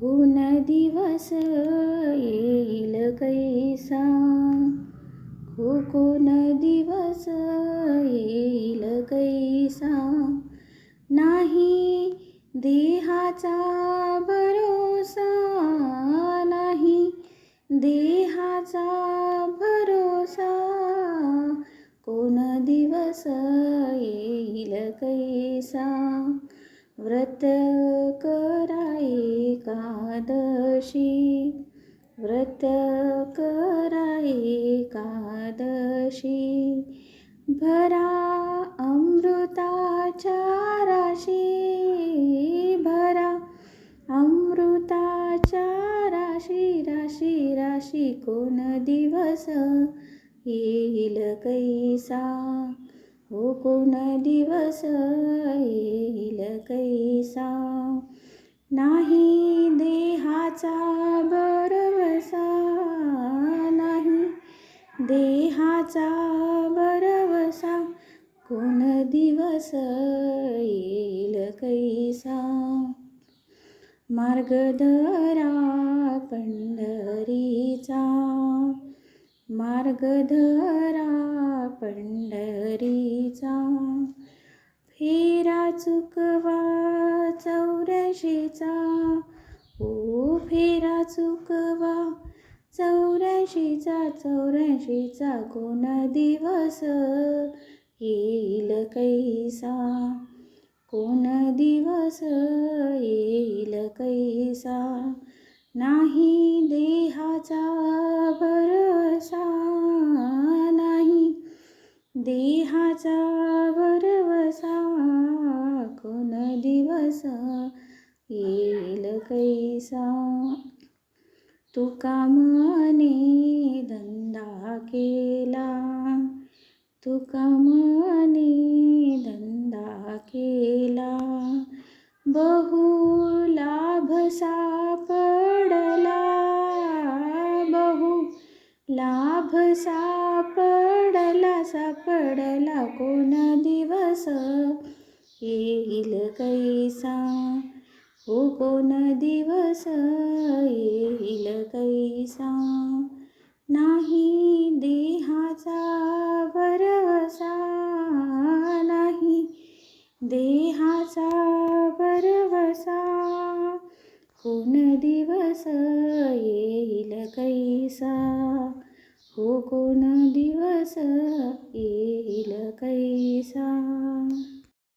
कोण दिवस येईल कैसा? हो कोण दिवस येईल कैसा? नाही देहाचा भरोसा नाही देहाचा भरोसा. कोण दिवस येईल कैसा? व्रत कराय कादशी व्रत भरा अमृताच्या राशी भरा अमृताच्या राशी राशी राशी कोण दिवस येईल कैसा हो कोण दिवस येईल कैसा? नाही देहाचा बरवसा नाही देहाचा बरवसा कोण दिवस येईल कैसा? मार्गधरा पंढरीचा मार्गधरा पंढ फेरा चुकवा चौऱ्याशीचा ओ फेरा चुकवा चौऱ्याशीचा चौऱ्याशीचा कोण दिवस येईल कैसा? कोण दिवस येईल कैसा? नाही देहाचा भरसा नाही देहाचा दिवस येईल कैसा? तुका कामाने धंदा केला. तू कामाने धंदा केला. बहु लाभ सापडला बहु लाभ सापडला सापडला कोण दिवस? येईल कैसा? हो कोण दिवस येईल कैसा? नाही देहाचा बरवसा नाही देहाचा बरवसा कोण दिवस येईल कैसा? हो कोण दिवस येईल कैसा?